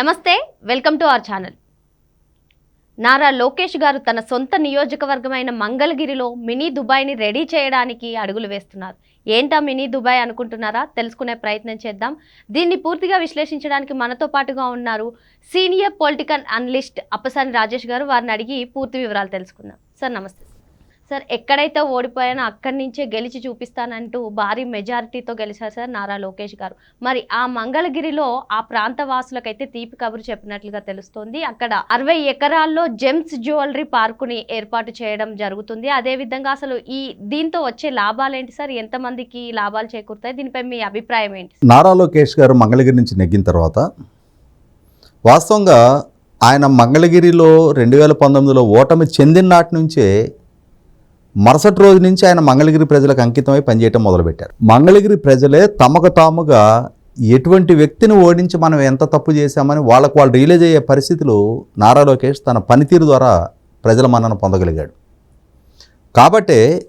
నమస్తే welcome to our channel. Nara Lokesh garu తన సొంత నియోజకవర్గమైన మంగళగిరిలో మినీ దుబాయ్ని రెడీ చేయడానికి అడుగులు వేస్తున్నారు. ఏంటా మినీ దుబాయ్ అనుకుంటున్నారా? తెలుసుకునే ప్రయత్నం చేద్దాం. దీన్ని పూర్తిగా విశ్లేషించడానికి మనతో పాటుగా ఉన్నారు senior political analyst Appasani Rajesh garu. వారిని అడిగి పూర్తి వివరాలు తెలుసుకుందాం. సార్ నమస్తే. సార్ ఎక్కడైతే ఓడిపోయానో అక్కడి నుంచే గెలిచి చూపిస్తానంటూ భారీ మెజారిటీతో గెలిచారు సార్ నారా లోకేష్ గారు. మరి ఆ మంగళగిరిలో ఆ ప్రాంత వాసులకైతే తీపి కబురు చెప్పినట్లుగా తెలుస్తోంది. అక్కడ అరవై ఎకరాల్లో జెమ్స్ జ్యువెలరీ పార్కుని ఏర్పాటు చేయడం జరుగుతుంది. అదే విధంగా అసలు ఈ దీంతో వచ్చే లాభాలు ఏంటి సార్? ఎంతమందికి లాభాలు చేకూరుతాయి? దీనిపై మీ అభిప్రాయం ఏంటి నారా లోకేష్ గారు మంగళగిరి నుంచి నెగ్గిన తర్వాత వాస్తవంగా ఆయన మంగళగిరిలో రెండు వేల పంతొమ్మిదిలో ఓటమి చెందిన నాటి నుంచే మరుసటి రోజు నుంచి ఆయన మంగళగిరి ప్రజలకు అంకితమై పనిచేయటం మొదలుపెట్టారు. మంగళగిరి ప్రజలే తమకు తాముగా ఎటువంటి వ్యక్తిని ఓడించి మనం ఎంత తప్పు చేశామని వాళ్ళకు వాళ్ళు రియలైజ్ అయ్యే పరిస్థితులు నారా లోకేష్ తన పనితీరు ద్వారా ప్రజల మన్నన పొందగలిగాడు. కాబట్టే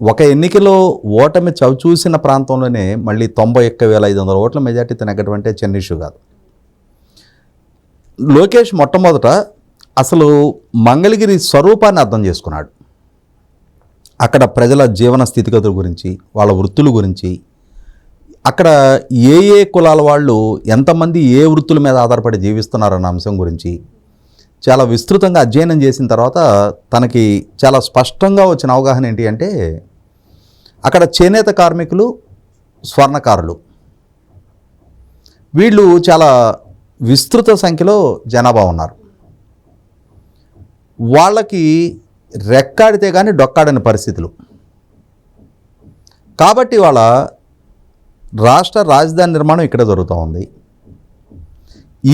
ఒక ఎన్నికలో ఓటమి చవిచూసిన ప్రాంతంలోనే మళ్ళీ తొంభై ఒక్క వేల ఐదు వందల ఓట్ల మెజార్టీ తినగటువంటి చిన్న ఇష్యూ కాదు. లోకేష్ మొట్టమొదట అసలు మంగళగిరి స్వరూపాన్ని అర్థం చేసుకున్నాడు. అక్కడ ప్రజల జీవన స్థితిగతుల గురించి వాళ్ళ వృత్తుల గురించి అక్కడ ఏ ఏ కులాల వాళ్ళు ఎంతమంది ఏ వృత్తుల మీద ఆధారపడి జీవిస్తున్నారన్న అంశం గురించి చాలా విస్తృతంగా అధ్యయనం చేసిన తర్వాత తనకి చాలా స్పష్టంగా వచ్చిన అవగాహన ఏంటి అంటే అక్కడ చేనేత కార్మికులు స్వర్ణకారులు. వీళ్ళు చాలా విస్తృత సంఖ్యలో జనాభా ఉన్నారు. వాళ్ళకి రెక్కాడితే కానీ డొక్కాడని పరిస్థితులు. కాబట్టి వాళ్ళ రాష్ట్ర రాజధాని నిర్మాణం ఇక్కడ జరుగుతూ ఉంది.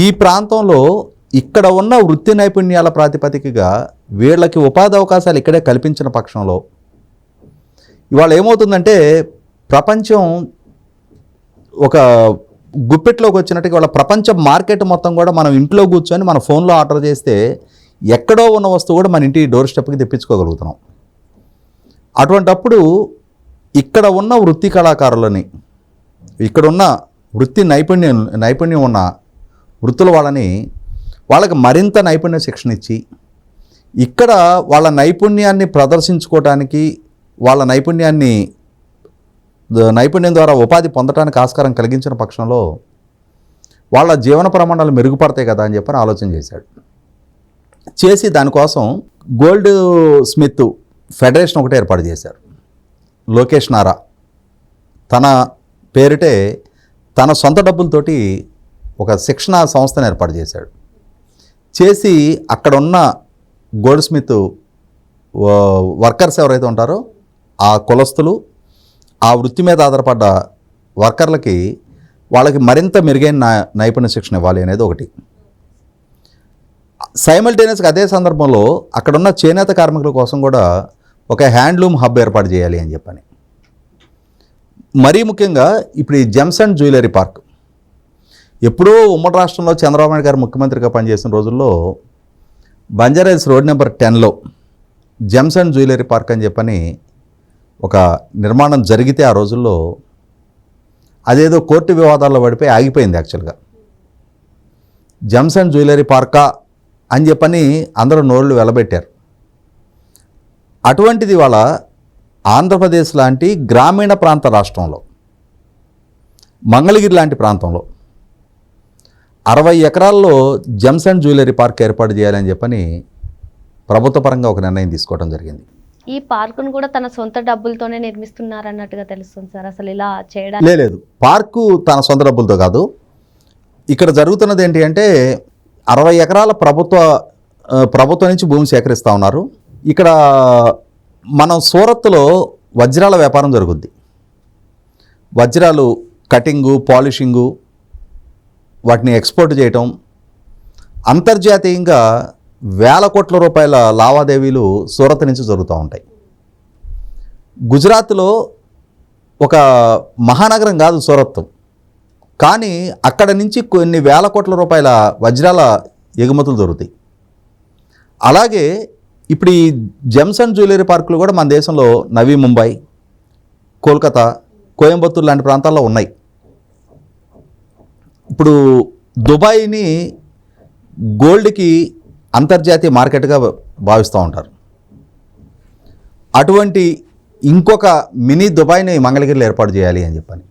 ఈ ప్రాంతంలో ఇక్కడ ఉన్న వృత్తి నైపుణ్యాల ప్రాతిపదికగా వీళ్ళకి ఉపాధి అవకాశాలు ఇక్కడే కల్పించిన పక్షంలో ఇవాళ ఏమవుతుందంటే ప్రపంచం ఒక గుప్పెట్లోకి వచ్చినట్టుగా వాళ్ళ ప్రపంచ మార్కెట్ మొత్తం కూడా మనం ఇంట్లో కూర్చొని మన ఫోన్లో ఆర్డర్ చేస్తే ఎక్కడో ఉన్న వస్తువు కూడా మన ఇంటి డోర్ స్టెప్కి తెప్పించుకోగలుగుతున్నాం. అటువంటప్పుడు ఇక్కడ ఉన్న వృత్తి కళాకారులని ఇక్కడ ఉన్న వృత్తి నైపుణ్యం నైపుణ్యం ఉన్న వృత్తుల వాళ్ళని వాళ్ళకి మరింత నైపుణ్య శిక్షణ ఇచ్చి ఇక్కడ వాళ్ళ నైపుణ్యాన్ని ప్రదర్శించుకోవడానికి వాళ్ళ నైపుణ్యాన్ని నైపుణ్యం ద్వారా ఉపాధి పొందడానికి ఆస్కారం కలిగించిన పక్షంలో వాళ్ళ జీవన ప్రమాణాలు మెరుగుపడతాయి కదా అని చెప్పని ఆలోచన చేశాడు. చేసి దానికోసం గోల్డ్ స్మిత్ ఫెడరేషన్ ఒకటి ఏర్పాటు చేశారు. లోకేష్ నారా తన పేరిటే తన సొంత డబ్బులతోటి ఒక శిక్షణా సంస్థను ఏర్పాటు చేశాడు. చేసి అక్కడ ఉన్న గోల్డ్ స్మిత్ వర్కర్స్ ఎవరైతే ఉంటారో ఆ కులస్తులు ఆ వృత్తి మీద ఆధారపడ్డ వర్కర్లకి వాళ్ళకి మరింత మెరుగైన నైపుణ్య శిక్షణ ఇవ్వాలి అనేది ఒకటి. సైమల్టేనియస్గా అదే సందర్భంలో అక్కడున్న చేనేత కార్మికుల కోసం కూడా ఒక హ్యాండ్లూమ్ హబ్ ఏర్పాటు చేయాలి అని చెప్పని. మరీ ముఖ్యంగా ఇప్పుడు ఈ జెమ్స్ అండ్ జ్యువెలరీ పార్క్ ఎప్పుడో ఉమ్మడి రాష్ట్రంలో చంద్రబాబు నాయుడు గారు ముఖ్యమంత్రిగా పనిచేసిన రోజుల్లో బంజారాహిల్స్ రోడ్ నెంబర్ టెన్లో జెమ్స్ అండ్ జ్యువెలరీ పార్క్ అని చెప్పని ఒక నిర్మాణం జరిగితే ఆ రోజుల్లో అదేదో కోర్టు వివాదాల్లో పడిపోయి ఆగిపోయింది యాక్చువల్గా జెమ్స్ అండ్ జ్యువెలరీ పార్కా అని చెప్పని అందరూ నోళ్ళు వెలబెట్టారు. అటువంటిది వాళ్ళ ఆంధ్రప్రదేశ్ లాంటి గ్రామీణ ప్రాంత రాష్ట్రంలో మంగళగిరి లాంటి ప్రాంతంలో అరవై ఎకరాల్లో జెమ్స్ అండ్ జ్యువెలరీ పార్క్ ఏర్పాటు చేయాలని చెప్పని ప్రభుత్వ పరంగా ఒక నిర్ణయం తీసుకోవడం జరిగింది. ఈ పార్కును కూడా తన సొంత డబ్బులతోనే నిర్మిస్తున్నారన్నట్టుగా తెలుస్తుంది సార్. అసలు ఇలా చేయడానికి లే- లేదు. పార్కు తన సొంత డబ్బులతో కాదు. ఇక్కడ జరుగుతున్నది ఏంటి అంటే అరవై ఎకరాల ప్రభుత్వ ప్రభుత్వం నుంచి భూమి సేకరిస్తూ ఉన్నారు. ఇక్కడ మనం సూరత్లో వజ్రాల వ్యాపారం జరుగుద్ది. వజ్రాలు కటింగు పాలిషింగు వాటిని ఎక్స్పోర్ట్ చేయటం అంతర్జాతీయంగా వేల కోట్ల రూపాయల లావాదేవీలు సూరత్ నుంచి జరుగుతూ ఉంటాయి. గుజరాత్లో ఒక మహానగరం కాదు సూరత్ కానీ అక్కడ నుంచి కొన్ని వేల కోట్ల రూపాయల వజ్రాల ఎగుమతులు దొరుకుతాయి అలాగే ఇప్పుడు ఈ జెమ్స్ అండ్ జ్యువెలరీ పార్కులు కూడా మన దేశంలో నవీ ముంబై కోల్కతా కోయంబత్తూర్ లాంటి ప్రాంతాల్లో ఉన్నాయి. ఇప్పుడు దుబాయ్ని గోల్డ్కి అంతర్జాతీయ మార్కెట్గా భావిస్తూ ఉంటారు. అటువంటి ఇంకొక మినీ దుబాయ్ని మంగళగిరిలో ఏర్పాటు చేయాలి అని చెప్పని.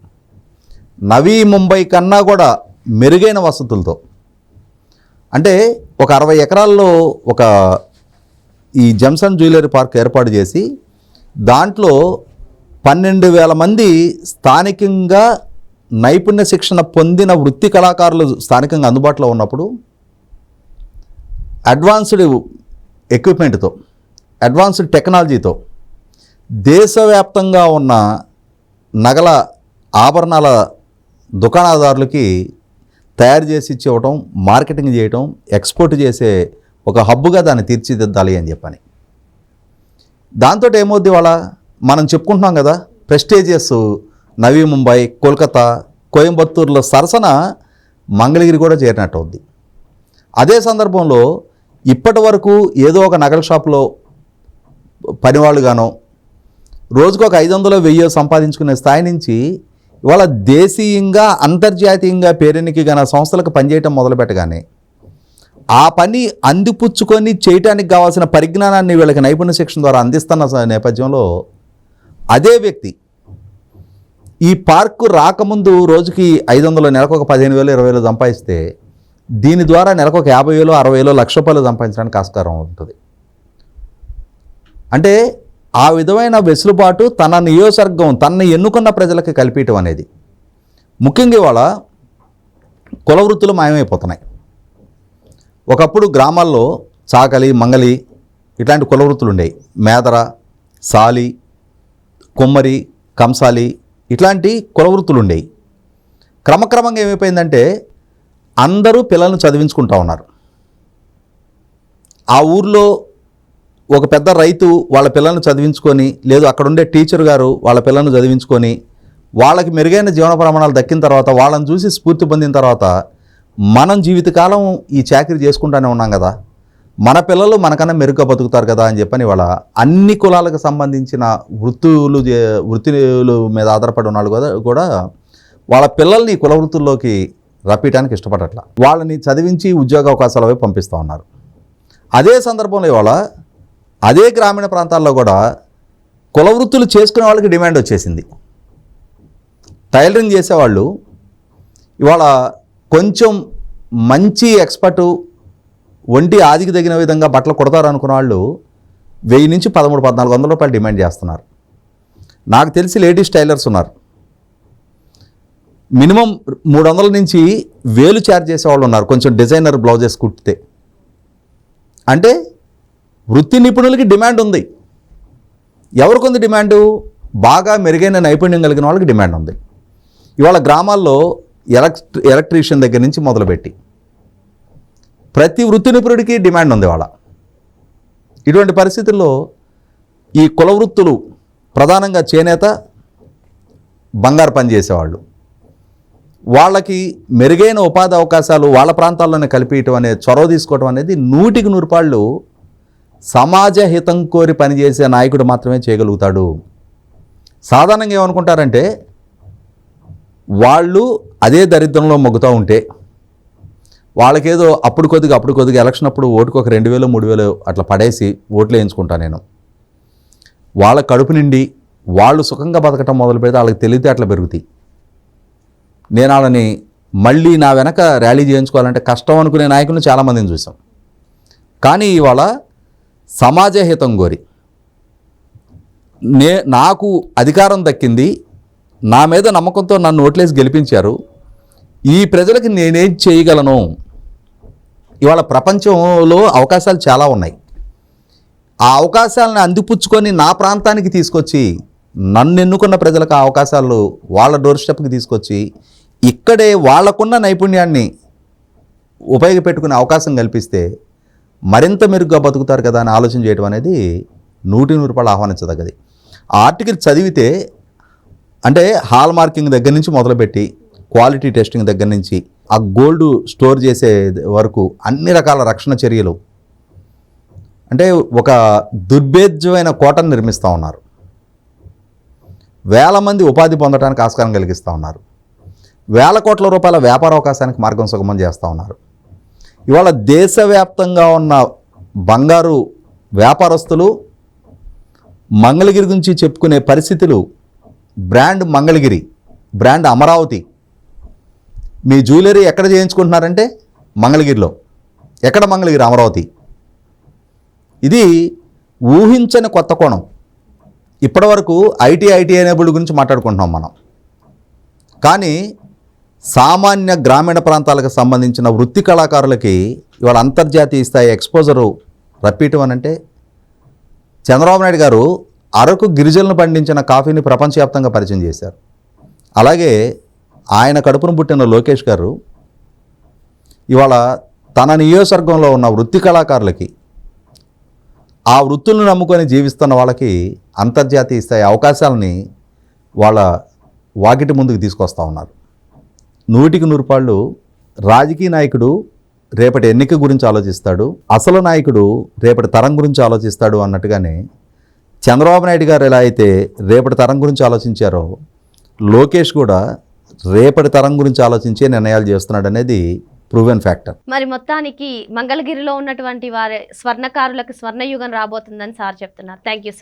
నవీ ముంబై కన్నా కూడా మెరుగైన వసతులతో. అంటే ఒక అరవై ఎకరాల్లో ఒక ఈ జంసన్ జ్యువెలరీ పార్క్ ఏర్పాటు చేసి దాంట్లో పన్నెండు వేల మంది స్థానికంగా నైపుణ్య శిక్షణ పొందిన వృత్తి కళాకారులు స్థానికంగా అందుబాటులో ఉన్నప్పుడు అడ్వాన్స్డ్ ఎక్విప్మెంట్తో అడ్వాన్స్డ్ టెక్నాలజీతో దేశవ్యాప్తంగా ఉన్న నగల ఆభరణాల దుకాణదారులకి తయారు చేసి ఇచ్చి ఇవ్వటం మార్కెటింగ్ చేయటం ఎక్స్పోర్ట్ చేసే ఒక హబ్బుగా దాన్ని తీర్చిదిద్దాలి అని చెప్పని. దాంతో ఏమవుద్ది వాళ్ళ మనం చెప్పుకుంటున్నాం కదా ప్రెస్టేజియస్ నవీ ముంబై కోల్కతా కోయంబత్తూరులో సరసన మంగళగిరి కూడా చేరినట్టు అవుద్ది అదే సందర్భంలో ఇప్పటి వరకు ఏదో ఒక నగల షాప్లో పనివాళ్ళుగానో రోజుకు ఒక ఐదు వందలు వెయ్యో సంపాదించుకునే స్థాయి నుంచి ఇవాళ దేశీయంగా అంతర్జాతీయంగా పేరెనికి గన సంస్థలకు పనిచేయటం మొదలుపెట్టగానే ఆ పని అందిపుచ్చుకొని చేయటానికి కావాల్సిన పరిజ్ఞానాన్ని వీళ్ళకి నైపుణ్య శిక్షణ ద్వారా అందిస్తున్న నేపథ్యంలో అదే వ్యక్తి ఈ పార్కు రాకముందు రోజుకి ఐదు వందలు నెలకు ఒక పదిహేను వేలు ఇరవై వేలు సంపాదిస్తే దీని ద్వారా నెలకు ఒక యాభై వేలు అరవై వేలు లక్ష రూపాయలు సంపాదించడానికి ఆస్కారం ఉంటుంది. అంటే ఆ విధమైన వెసులుబాటు తన నియోజకవర్గం తనని ఎన్నుకున్న ప్రజలకు కల్పించడం అనేది. ముఖ్యంగా ఇవాళ కుల వృత్తులు మాయమైపోతున్నాయి. ఒకప్పుడు గ్రామాల్లో చాకలి మంగలి ఇట్లాంటి కుల వృత్తులు ఉండేవి. మేదర సాలి కుమ్మరి కంసాలి ఇట్లాంటి కుల వృత్తులు ఉండేవి. క్రమక్రమంగా ఏమైపోయిందంటే అందరూ పిల్లల్ని చదివించుకుంటా ఉన్నారు. ఆ ఊర్లో ఒక పెద్ద రైతు వాళ్ళ పిల్లల్ని చదివించుకొని లేదు అక్కడ ఉండే టీచర్ గారు వాళ్ళ పిల్లల్ని చదివించుకొని వాళ్ళకి మెరుగైన జీవన ప్రమాణాలు దక్కిన తర్వాత వాళ్ళని చూసి స్ఫూర్తి పొందిన తర్వాత మనం జీవితకాలం ఈ చాకరీ చేసుకుంటానే ఉన్నాం కదా. మన పిల్లలు మనకన్నా మెరుగ్గా బతుకుతారు కదా అని చెప్పని వాళ్ళ అన్ని కులాలకు సంబంధించిన వృత్తులు చే- వృత్తులు మీద ఆధారపడి ఉన్నాడు కూడా కూడా వాళ్ళ పిల్లల్ని కుల వృత్తుల్లోకి రప్పించడానికి ఇష్టపడట్ల. వాళ్ళని చదివించి ఉద్యోగ అవకాశాల వైపు పంపిస్తూ ఉన్నారు. అదే సందర్భంలో ఇవాళ అదే గ్రామీణ ప్రాంతాల్లో కూడా కుల వృత్తులు చేసుకునే వాళ్ళకి డిమాండ్ వచ్చేసింది. టైలరింగ్ చేసేవాళ్ళు ఇవాళ కొంచెం మంచి ఎక్స్పర్టు ఒంటి ఆదికి తగిన విధంగా బట్టలు కుడతారు అనుకున్న వాళ్ళు వెయ్యి నుంచి పదమూడు పద్నాలుగు వందల రూపాయలు డిమాండ్ చేస్తున్నారు. నాకు తెలిసి లేడీస్ టైలర్స్ ఉన్నారు. మినిమం మూడు వందల నుంచి వేలు ఛార్జ్ చేసేవాళ్ళు ఉన్నారు. కొంచెం డిజైనర్ బ్లౌజెస్ కుట్టితే. అంటే వృత్తి నిపుణులకి డిమాండ్ ఉంది. ఎవరికి ఉంది డిమాండు? బాగా మెరుగైన నైపుణ్యం కలిగిన వాళ్ళకి డిమాండ్ ఉంది. ఇవాళ గ్రామాల్లో ఎలక్ట్రి ఎలక్ట్రీషియన్ దగ్గర నుంచి మొదలుపెట్టి ప్రతి వృత్తి నిపుణుడికి డిమాండ్ ఉంది వాళ్ళ ఇటువంటి పరిస్థితుల్లో ఈ కుల వృత్తులు ప్రధానంగా చేనేత బంగారు పని చేసేవాళ్ళు. వాళ్ళకి మెరుగైన ఉపాధి అవకాశాలు వాళ్ళ ప్రాంతాల్లోనే కల్పించడం అనే చొరవ తీసుకోవడం అనేది నూటికి నూరుపాళ్ళు సమాజ హితం కోరి పనిచేసే నాయకుడు మాత్రమే చేయగలుగుతాడు. సాధారణంగా ఏమనుకుంటారంటే వాళ్ళు అదే దరిద్రంలో మొగ్గుతూ ఉంటే వాళ్ళకేదో అప్పుడు కొద్దిగా అప్పుడు కొద్దిగా ఎలక్షన్ అప్పుడు ఓటుకు ఒక రెండు వేలు మూడు వేలు అట్లా పడేసి ఓట్లు వేయించుకుంటా నేను. వాళ్ళ కడుపు నిండి వాళ్ళు సుఖంగా బతకటం మొదలు పెడితే వాళ్ళకి తెలివితే అట్లా పెరుగుతాయి. నేను వాళ్ళని మళ్ళీ నా వెనక ర్యాలీ చేయించుకోవాలంటే కష్టం అనుకునే నాయకులను చాలామందిని చూసాం. కానీ ఇవాళ సమాజ హితం కోరి. నే నాకు అధికారం దక్కింది నా మీద నమ్మకంతో నన్ను ఓట్లేసి గెలిపించారు. ఈ ప్రజలకి నేనేం చేయగలను? ఇవాళ ప్రపంచంలో అవకాశాలు చాలా ఉన్నాయి. ఆ అవకాశాలను అందిపుచ్చుకొని నా ప్రాంతానికి తీసుకొచ్చి నన్ను ఎన్నుకున్న ప్రజలకు ఆ అవకాశాలు వాళ్ళ డోర్ స్టెప్కి తీసుకొచ్చి ఇక్కడే వాళ్ళకున్న నైపుణ్యాన్ని ఉపయోగపెట్టుకునే అవకాశం కల్పిస్తే మరింత మెరుగ్గా బతుకుతారు కదా అని ఆలోచన చేయడం అనేది నూటి నూరు రూపాయలు ఆహ్వానించదగ్గది. ఆ ఆర్టికల్ చదివితే అంటే హాల్ మార్కింగ్ దగ్గర నుంచి మొదలుపెట్టి క్వాలిటీ టెస్టింగ్ దగ్గర నుంచి ఆ గోల్డ్ స్టోర్ చేసే వరకు అన్ని రకాల రక్షణ చర్యలు అంటే ఒక దుర్భేద్యమైన కోటను నిర్మిస్తూ ఉన్నారు. వేల మంది ఉపాధి పొందడానికి ఆస్కారం కలిగిస్తూ ఉన్నారు. వేల కోట్ల రూపాయల వ్యాపార అవకాశానికి మార్గం సుగమం చేస్తూ ఉన్నారు. ఇవాళ దేశవ్యాప్తంగా ఉన్న బంగారు వ్యాపారస్తులు మంగళగిరి గురించి చెప్పుకునే పరిస్థితులు బ్రాండ్ మంగళగిరి బ్రాండ్ అమరావతి. మీ జ్యువెలరీ ఎక్కడ చేయించుకుంటున్నారంటే మంగళగిరిలో. ఎక్కడ మంగళగిరి? అమరావతి. ఇది ఊహించని కొత్త కోణం. ఇప్పటివరకు ఐటీ ఐటీ ఎనేబుల్డ్ గురించి మాట్లాడుకుంటున్నాం మనం. కానీ సామాన్య గ్రామీణ ప్రాంతాలకు సంబంధించిన వృత్తి కళాకారులకి ఇవాళ అంతర్జాతీయ స్థాయి ఎక్స్పోజరు రప్పియటం అని అంటే చంద్రబాబు నాయుడు గారు అరకు గిరిజనులు పండించిన కాఫీని ప్రపంచవ్యాప్తంగా పరిచయం చేశారు. అలాగే ఆయన కడుపును పుట్టిన లోకేష్ గారు ఇవాళ తన నియోజకవర్గంలో ఉన్న వృత్తి కళాకారులకి ఆ వృత్తులను నమ్ముకొని జీవిస్తున్న వాళ్ళకి అంతర్జాతీయ స్థాయి అవకాశాలని వాళ్ళ వాకిటి ముందుకు తీసుకొస్తా ఉన్నారు. నూటికి నూరుపాళ్ళు రాజకీయ నాయకుడు రేపటి ఎన్నిక గురించి ఆలోచిస్తాడు అసలు నాయకుడు రేపటి తరం గురించి ఆలోచిస్తాడు అన్నట్టుగానే చంద్రబాబు నాయుడు గారు ఎలా అయితే రేపటి తరం గురించి ఆలోచించారో లోకేష్ కూడా రేపటి తరం గురించి ఆలోచించే నిర్ణయాలు చేస్తున్నాడు అనేది ప్రూవెన్ ఫ్యాక్టర్ మరి మొత్తానికి మంగళగిరిలో ఉన్నటువంటి వారి స్వర్ణకారులకు స్వర్ణయుగం రాబోతుందని సార్ చెప్తున్నారు. Thank you sir